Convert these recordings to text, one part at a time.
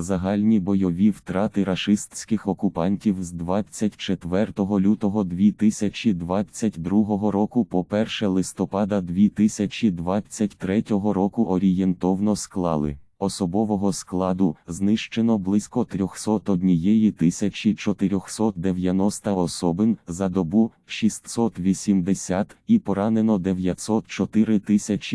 Загальні бойові втрати рашистських окупантів з 24 лютого 2022 року по 1 листопада 2023 року орієнтовно склали. Особового складу знищено близько 301 490 особин за добу 680 і поранено 904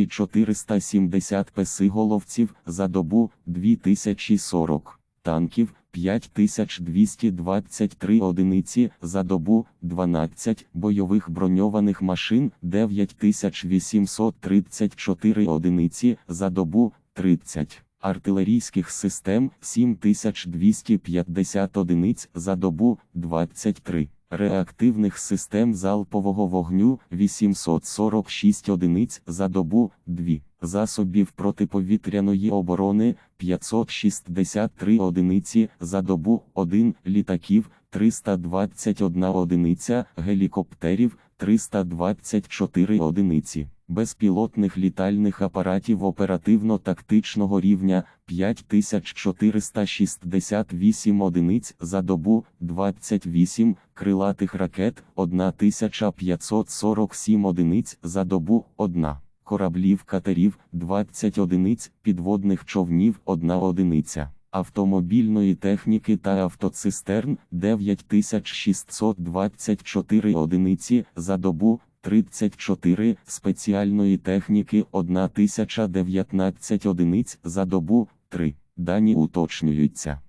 470 песиголовців за добу 2040 танків 5223 одиниці за добу 12 бойових броньованих машин 9834 одиниці за добу 30 артилерійських систем 7250 одиниць за добу 23 реактивних систем залпового вогню 846 одиниць за добу 2 засобів протиповітряної оборони 563 одиниці за добу 1 літаків 321 одиниця гелікоптерів 324 одиниці безпілотних літальних апаратів оперативно-тактичного рівня 5468 одиниць за добу 28 крилатих ракет 1547 одиниць за добу 1 кораблів катерів 20 одиниць підводних човнів 1 одиниця автомобільної техніки та автоцистерн 9624 одиниці за добу 34 спеціальної техніки 1019 одиниць за добу 3. Дані уточнюються.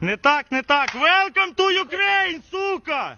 Не так, не так. Welcome to Ukraine, сука!